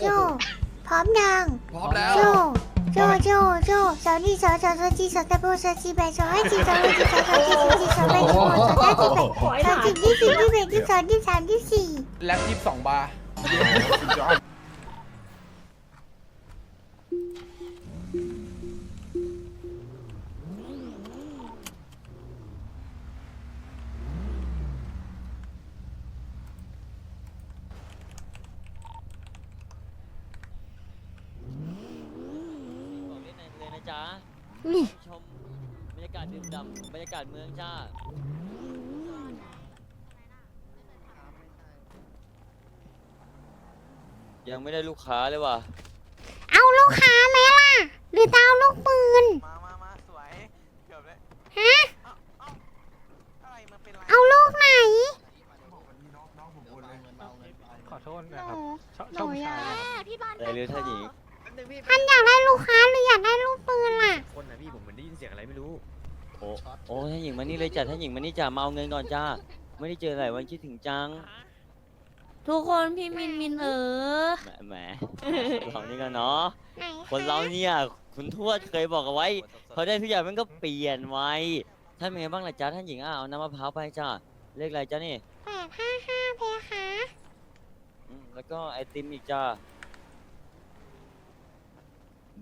โจ พร้อมยังพร้อมแล้ว โจ โจ โจ โจสาวนี่สาวสาวสาวจีสาวตะโบสาวจีแบสาวให้จีสาวให้จีสาวสาวจีสาวจีสาวแบสาวสาวจีแบสาวจีที่สี่ที่แบที่สองที่สามที่สี่แล็บยี่สิบสองบาร์ จ๊ะนี่ ชมบรรยากาศดื่มด่ำบรรยากาศเมืองจ้ายังไม่ได้ลูกค้าเลยว่ะเอาลูกค้าไหมล่ะ หรือจะเอาลูกปืน มามามาสวย เกือบเลยฮะ เอ้าเอ้าอะไรมันเป็นไรเอาลูกไหน ขอโทษนะครับ ชอบหชอบนูผู้อยาชายกนะครับอะไรหรือท่านหญิง ท่านอยากได้ลูกค้าหรืออยากได้ลูกปืนล่ะ คนนะพี่ผมเหมือนได้ยินเสียงอะไรไม่รู้โอ้โอ้ท่านหญิงมานี่เลยจ้ะท่านหญิงมานี่จ้ะมาเอาเงินก่อนจ้าไม่ได้เจอหลายวันคิดถึงจังทุกคนพี่มินมินเออแหมแหมเรานี่กันเนาะไหนคนเราเนี่ยคุณทวดเคยบอกเอาไว้พอได้ทุกอย่างมันก็เปลี่ยนไว้ท่านเป็นไงบ้างล่ะจ๊ะท่านหญิงอะเอาน้ำมะพร้าวไปจ้าเลขอะไรจ้านี่แปดห้าห้าเพคะอืมแล้วก็ไอติมอีกจ้า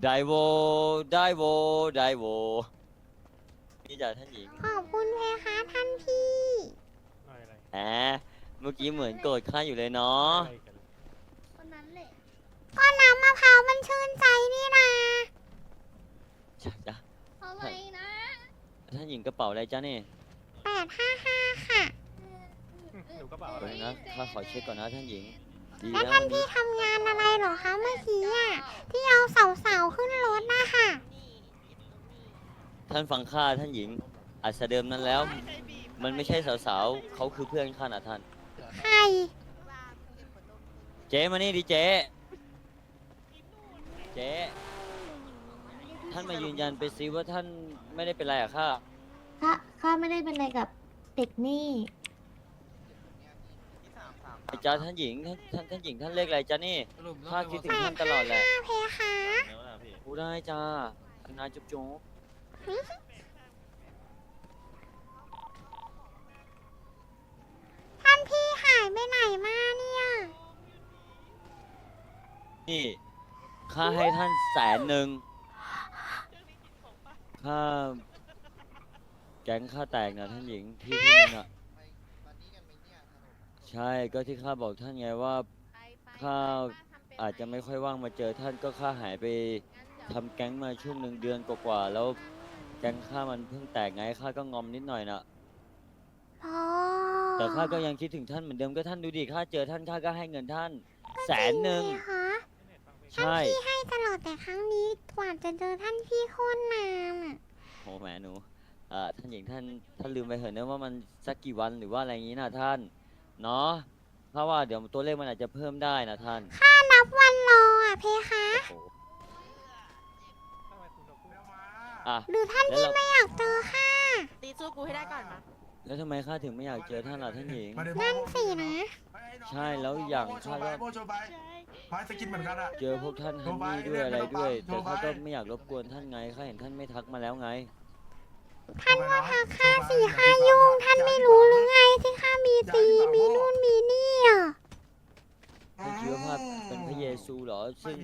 ไดโวไดโวไดโวนี่จ้ะท่านหญิงขอบคุณเพคะท่านพี่อะไรอะไรแหมเมื่อกี้เหมือนโกรธข้าอยู่เลยเนาะอะไรกันคนนั้นแหละก็น้ำมะพร้าวมันชื่นใจนี่นะจ้ะจ้ะอะไรนะท่านหญิงกระเป๋าอะไรจ้านี่แปดห้าห้าค่ะอืมดูกระเป๋าอะเดี๋ไรยวนะข้าขอเช็คก่อนนะท่านหญิง ดีแล้วนะท่านพี่ทำงานอะไรเหรอคะเมื่อกี้อะที่เอาสาวๆขึ้นรถนะคะท่านฟังข้าท่านหญิงอาจจะเดิมนั้นแล้ว มันไม่ใช่สาวๆเขาคือเพื่อนข้านะท่าน ใครเจ๊มานี่ดิเจ๊เจ๊ท่านมายืนยันไปซิว่าท่านไม่ได้เป็นไรอะข้า ข้าข้าไม่ได้เป็นอะไรกับเด็กนี่ ที่สามสาม ไอ้ จ้าท่านหญิงท่านท่านท่านหญิงท่านเลขอะไรจ้านี่ข้าคิดถึงท่านตลอดแหละห้าเพคะพูดได้จ้านาจุ๊บจุ๊บท่านพี่หายไปไหนมาเนี่ย นี่ข้าให้ท่านแสนหนึ่งข้าแก๊งข้าแตกนะท่านหญิงที่ที่นึงอะ ใช่ก็ที่ข้าบอกท่านไงว่าข้าอาจจะไม่ค่อยว่างมาเจอท่านก็ข้าหายไปทำแก๊งมาช่วงหนึ่งเดือนกว่าๆแล้วแก๊งข้ามันเพิ่งแตกไงข้าก็งอมนิดหน่อยนะอ๋อแต่ข้าก็ยังคิดถึงท่านเหมือนเดิมก็ท่านดูดิข้าเจอท่านข้าก็ให้เงินท่าน แสนหนึ่งจริเหรอคะใช่พี่ให้ตลอดแต่ครั้งนี้กว่าจะเจอท่านพี่โคตรนานอะโอ้แหมหนูเอ่อท่านหญิงท่านท่านลืมไปเถอะนะว่ามันสักกี่วันหรือว่าอะไรอย่างนี้นะท่าน เนาะเพราะว่าเดี๋ยวตัวเลขมันอาจจะเพิ่มได้นะท่านถ้านับวันรออะเพคะโอ้โหทำไมคุณต้องพูดอะหรือท่านแล้วพี่เราไม่อยากเจอค่ะตีสู้กูให้ได้ก่อนมาแล้วทำไมข้าถึงไม่อยากเจอท่านล่ะท่านหญิง นั่นสินะ ใช่แล้วอย่างโชข้าว์ไปก็โบโชว์ไปไม้สกินเหมือนกันอะ เจอพวกท่านฮันนี่ด้วยอะไรด้วย แต่ข้าก็ไม่อยากรบกวนท่านไงข้าเห็นท่านไม่ทักมาแล้วไง ท่านก็ทักข้าสี่ข้ายุ่ง ท่านไม่รู้หรือไงที่ข้ามีตีมีนู่นมีนี่อะท่านคิดว่าภาพเป็นพระเยซูเหรอ ซึ่ง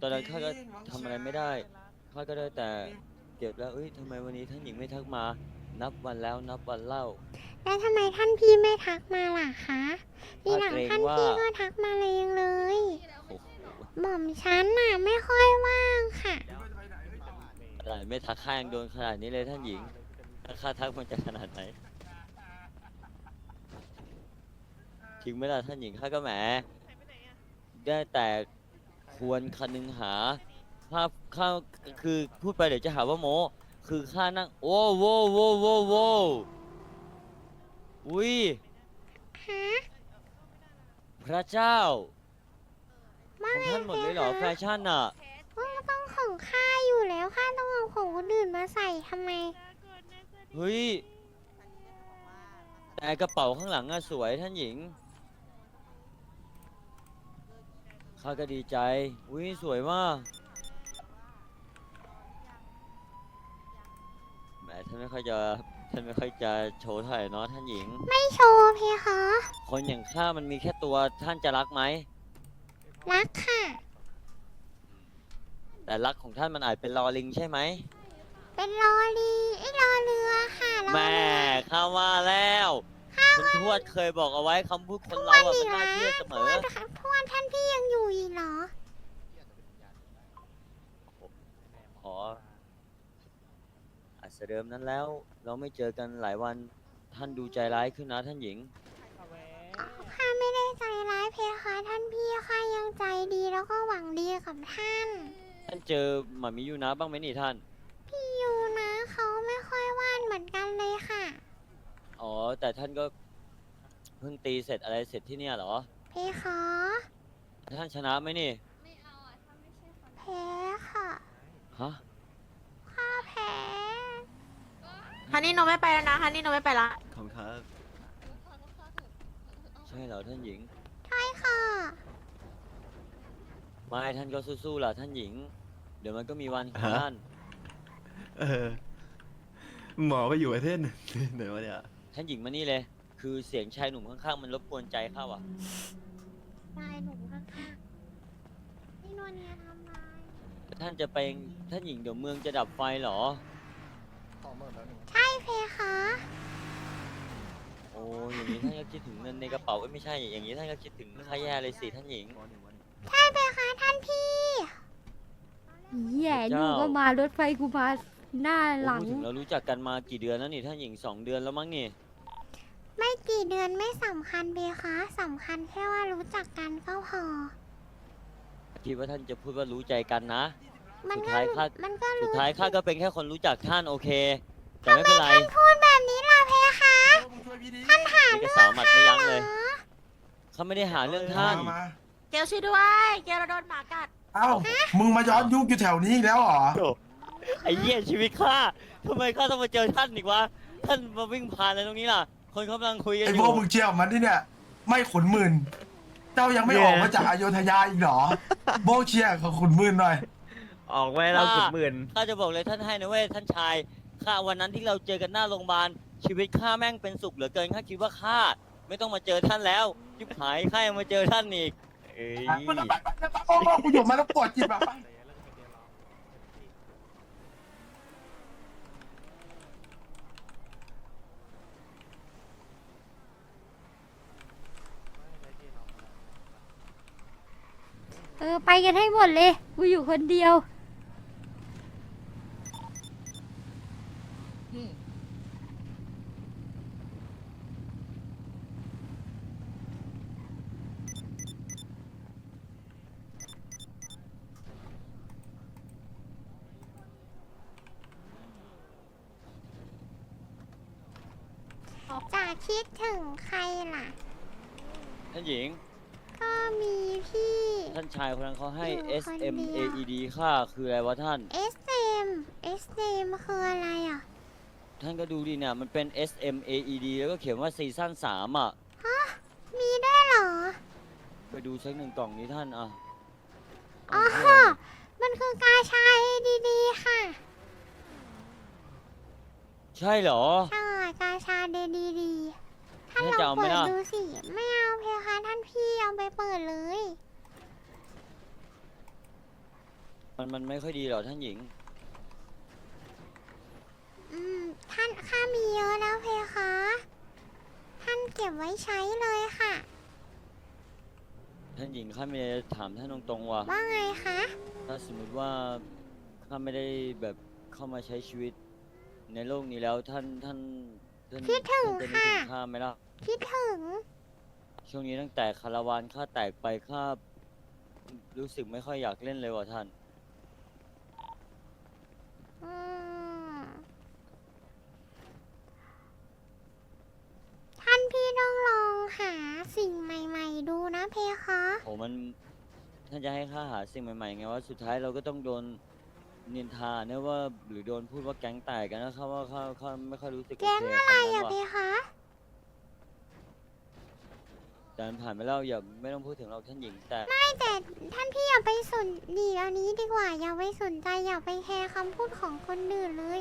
ตอนนั้นข้าก็ทำอะไรไม่ได้ ข้าก็ได้แต่เก็บแล้วเอ้ยทำไมวันนี้ท่านหญิงไม่ทักมา นับวันแล้วนับวันเล่า แล้วทำไมท่านพี่ไม่ทักมาล่ะคะทีหลังเกรงท่านว่าพี่ก็ทักมาเลยงเลย โอ้โหหม่อมฉันน่ะไม่ค่อยว่างค่ะขนาดไม่ทักข้ายังโดนขนาดนี้เลยท่านหญิง ถ้าทักมันจะขนาดไหนถึงไหมล่ะท่านหญิงข้าก็แหมได้แต่ควรคนึงหาภาพข้าคือพูดไปเดี๋ยวจะหาว่าโมคือข้านั่ง โอ้โวโวโวโวอุ้ยพระเจ้าว่าของท่านหมดเลยเหรอแฟชั่นอะต้องของข้าอยู่แล้วข้าต้องเอาของคนอื่นมาใส่ทำไม เฮ้ย แต่กระเป๋าข้างหลังอะสวยท่านหญิงข้าข้าก็ดีใจ อุ้ยสวยมาก แหมท่านไม่ค่อยจะท่านไม่ค่อยจะโชว์เท่าไหร่เนาะท่านหญิง ไม่โชว์เพคะ คนอย่างข้ามันมีแค่ตัวท่านจะรักไหม รักค่ะ แต่รักของท่านมันอาจเป็นลอลิงใช่ไหม เป็นรอลีไอ้รอเรือค่ะรอ แม่เรือข้าว่าแล้วคุณทวดเคยบอกเอาไว้คำพูดคนเราอะอีมันกน่านะเชื่อเสมทอวดค่ะทวดท่านพี่ยังอยู่อีกเหรอ ขออาจจะเดิมนั้นแล้ว เราไม่เจอกันหลายวันท่านดูใจร้ายขึ้นนะท่านหญิง ข้าไม่ได้ใจร้ายเพคะท่านพี่ข้ายังใจดีแล้วก็หวังดีกับท่าน ท่านเจอหมามิยูนะบ้างไหมนี่ท่าน พี่ยูนะเขาไม่ค่อยว่านเหมือนกันเลยค่ะ อ๋อ แต่ท่านก็เพิ่งตีเสร็จอะไรเสร็จที่เนี่ยเหรอเพคะท่านชนะไหมนี่แพ้ค่ะฮะ ข้าแพ้ฮันนี่โนไม่ไปแล้วนะฮันนี่โนไม่ไปละขอบคุณครับ ใช่เหรอท่านหญิง ใช่ค่ะไม่ท่านก็สู้ๆล่ะท่านหญิง เดี๋ยวมันก็มีวันของฮะ ท่าน เออ หมอไปอยู่ประเทศไหนไหนวะเนี่ย ท่านหญิงมานี่เลย คือเสียงชายหนุ่มข้างๆมันรบกวนใจข้าว่ะนายหนูข้างๆนี่นวลเนียทำลายท่านจะไปท่านหญิงเดี๋ยวเมืองจะดับไฟเหรอใช่เพคะโอ้ยอย่างนี้ท่านก็คิดถึงเงินในกระเป๋าเอ้ยไม่ใช่ อย่างนี้ท่านก็คิดถึงข้าแย่เลยสิท่านหญิงใช่เพคะท่านพี่แย่เจ้าลูกก็มารถไฟกูมาหน้าหโอ้ลัง พูดถึงเรารู้จักกันมากี่เดือนแล้วนี่ท่านหญิงสองเดือนแล้วมั้งนี่ไม่ กี่เดือนไม่สำคัญเพคะสำคัญแค่ว่ารู้จักกันก็พอ คิดว่าท่านจะพูดว่ารู้ใจกันนะ มันสุดก็ท้ายข้า มันก็สุดรู้ท้ายข้าก็เป็นแค่คนรู้จักท่านโอเค แต่ไม่เป็นไรท่านพูดแบบนี้ล่ะเพคะมึงช่วยพี่ดิท่านหานี่ก็เรื่สาอวงหมัดไม่ยั้งเหรเลอยเขาไม่ได้หาเรื่องท่านมามาเกลช่วยด้วยเกลเราโดนหมากัด เอ้า มึงมาย้อนยุคอยู่แถวนี้อีกแล้วเหรอ ไอ้เหี้ยชีวิตข้าทำไมข้าต้องมาเจอท่านอีกวะ ท่านมาวิ่งผ่านอะไรตรงนี้ล่ะ คนเขากำลังคุยกันไอ้อพวยู่กมึงเชี่ยวมันที่เนี่ย ไม่ขุนหมื่น เจ้ายังไม่ออกมาจากอโยธยาอีกเหรอ โบเชียร์กับขุนหมื่นหน่อย ออกไว้เราสุดหมื่น ข้าจะบอกเลยท่านให้นะเว้ยท่านชายข้าวันนั้นที่เราเจอกันหน้าโรงพยาบาลชีวิตข้าแม่งเป็นสุขเหลือเกินข้าคิดว่าข้าไม่ต้องมาเจอท่านแล้วยิบหายข้ายังมาเจอท่านอีก เอ้ยโอ้โหกูอยู่มาแล้วปวดจิตแบบ ออไปกันให้หมดเลย กูอยู่คนเดียว จะคิดถึงใครล่ะ ท่านหญิง ก็มีพี่ ท่านชายคนนั้นเขาให้ อยู่ S คน M เดี A ยว E D ค่าคืออะไรวะท่าน SM SM คืออะไรอะ ท่านก็ดูดิเนี่ยมันเป็น S M A E D แล้วก็เขียนว่าซีซั่นสามอะ มีด้วยเหรอ ไปดูสักหนึ่งกล่องนี้ท่านอะอ๋อเาเพื่อนมันคือกาชาดีๆค่ะ ใช่เหรอ ใช่กาชาเดดีๆท่านแม่ลจะองเอาไหมเปิดล่ะดูสิ ไม่เอาเพคะท่านพี่เอาไปเปิดเลย มันมันไม่ค่อยดีหรอกท่านหญิง อืม ท่านข้ามีเยอะแล้วเพคะ ท่านเก็บไว้ใช้เลยค่ะ ท่านหญิงข้าไม่ได้ถามท่านตรงๆว่า ว่าไงคะ ถ้าสมมติว่าข้าไม่ได้แบบเข้ามาใช้ชีวิต ในโลกนี้แล้วท่านท่านท่านคิดถึงท่านจะนึกค่ะถึงข้าไหมล่ะ คิดถึง ช่วงนี้ตั้งแต่คาราวานข้าแตกไปข้ารู้สึกไม่ค่อยอยากเล่นเลยว่ะท่าน อืมท่านพี่ต้องลองหาสิ่งใหม่ ๆ ดูนะเพคะโหมันท่านจะให้ข้าหาสิ่งใหม่ๆไงว่าสุดท้ายเราก็ต้องโดนนินทาเนี่ยว่าหรือโดนพูดว่าแก๊งแตกกันนะข้าว่าข้าข้าไม่ค่อยรู้สึกโอแก๊ง เคอะไรกับอะคำนั้นเพว่ะคะ แต่มันผ่านไปแล้วอย่าไม่ต้องพูดถึงเราท่านหญิง แต่ไม่แต่ท่านพี่อย่าไปสนดีอันนี้ดีกว่า อย่าไปสนใจอย่าไปแคร์คำพูดของคนอื่นเลย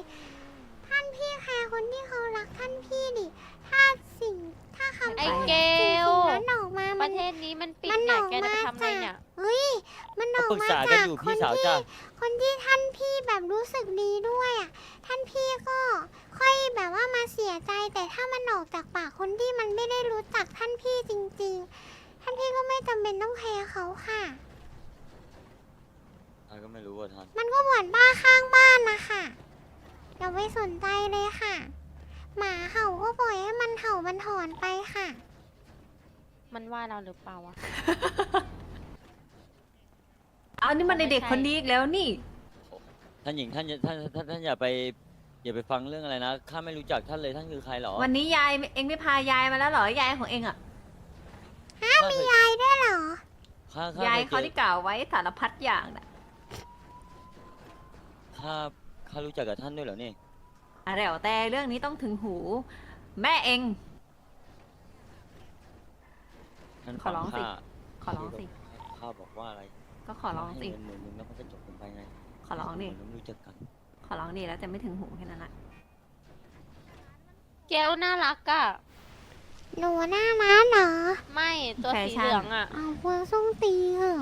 ท่านพี่แคร์คนที่เขารักท่านพี่ดิ ถ้าสิ่งถ้าคำไอ้พูดเกสิ่งล นั้นออกมาปมัระนเทศนี้มันปิดมันเนี่ยออกแกจะมาไปทำอะไรจาก เนี่ยเฮ้ย มันออกปรึกมาษากันจากอยู่คพี่นสาวที่จ้าคนที่ท่านพี่แบบรู้สึกดีด้วยอะท่านพี่ก็ค่อยแบบว่ามาเสียใจ แต่ถ้ามันออกจากปากคนที่มันไม่ได้รู้จักท่านพี่จริง ๆ ท่านพี่ก็ไม่จำเป็นต้องแคร์เขาค่ะท่านก็ไม่รู้ว่าท่าน มันก็เหมือนบ้าข้างบ้านนะคะอย่าไปสนใจเลยค่ะ หมาเห่าก็ปล่อยให้มันเห่ามันถอนไปค่ะ มันว่าเราหรือเปล่าวะเอานี่มันเด็กๆคนนี้อีกแล้วนี่ ท่านหญิงท่านอย่าท่านท่านท่านอย่าไปอย่าไปฟังเรื่องอะไรนะข้าไม่รู้จักท่านเลยท่านคือใครเหรอวันนี้ยายเองไม่พายายมาแล้วเหรอยายของเองอะข้าเคยยายด้วยเหรอ ข้าข้ายายเคเขายเจที่อกล่าวไว้สารพัดอย่างน่ะข้าข้ารู้จักกับท่านด้วยเหรอนี่อะแล้วแต่เรื่องนี้ต้องถึงหู แม่เอง ท่านขอร้องสิข้าขอร้องสิ ข้าบอกว่าอะไร ก็ขอร้องสิ ให้เงินหมื่นหนึงแล้วมันก็จบกันไปไงขอร้องดิเหมืนเรารู้จักกัน ขอร้องดิแล้วจะไม่ถึงหูแค่นั้นแหละแก้วน่ารักอะหนูหน้าม้าเหรอไม่ตัวสีเหลืองอะเอาพวงส่งตีเหอะ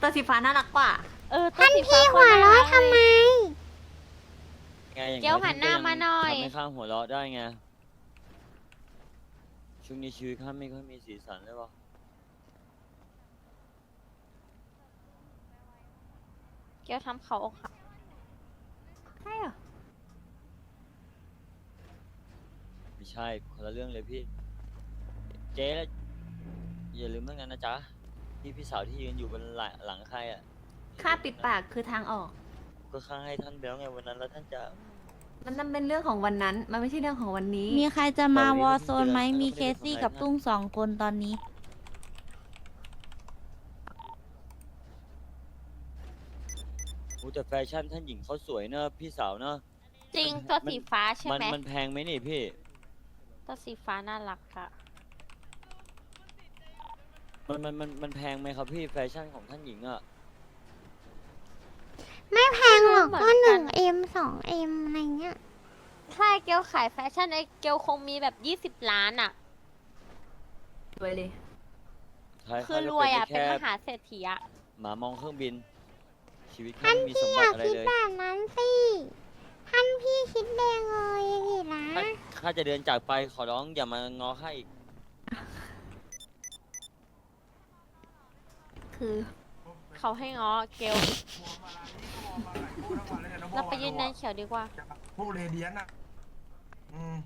ตัวสีฟ้าน่ารักกว่า เออตัวสีฟ้าพี่หัวเราะทำไม ไงอย่างแก้วหันหน้ามาหน่อย ทำให้ข้าหัวเราะได้ไงช่วงนี้ชีวิตข้าไม่ค่อยมีสีสันเลยว่ะ แก้วทำเขาอกหักใช่เหรอไม่ใช่คนละเรื่องเลยพี่ เจ๊แล้วอย่าลืมเรื่องนั้นนะจ๊ะพี่พี่สาวที่ยืนอยู่บนหลังหลังใครอะค่าปิดปากคือทางออก ก็ข้าให้ท่านไปแล้วไงวันนั้นแล้วท่านจะ มันนั่นเป็นเรื่องของวันนั้น มันไม่ใช่เรื่องของวันนี้ มีใครจะมาแต่วันนี้วอผมโซนไหมเตือนมีแล้วเคไม่ได้ซี่ทำอะไรกับนะตุ้งสองคนตอนนี้ อ้แต่แฟชั่นท่านหญิงเขาสวยเนอะพี่สาวเนอะ จริงตัวสีฟ้าใช่มันไหมมันแพงไหมนี่พี่ ตัวสีฟ้าน่ารักอะมันมันมันมันแพงไหมครับพี่แฟชั่นของท่านหญิงอะไม่แพงหรอกก็หนึ่งเอ็มสองเอ็มอะไรเงี้ยถ้าเกลขายแฟชั่นไอ้เกลคงมีแบบ20 ล้านอะรวยเลย ใช่คือข้ารวยอะได้เป็นแค่มหาเศรษฐีอะหมามองเครื่องบิน ชีวิตท่าข้านไม่มีสพี่มอบัย่าติอะไรคิดเลยแบบนั้นสิ ท่านพี่คิดแดงเลยสินะ ถ้าข้าจะเดินจากไปขอร้องอย่ามางอข้าอีกคือเขาให้ง้อเกลเราไปยืนยันเขียวดีกว่า พวกเรเดียนอะ อืม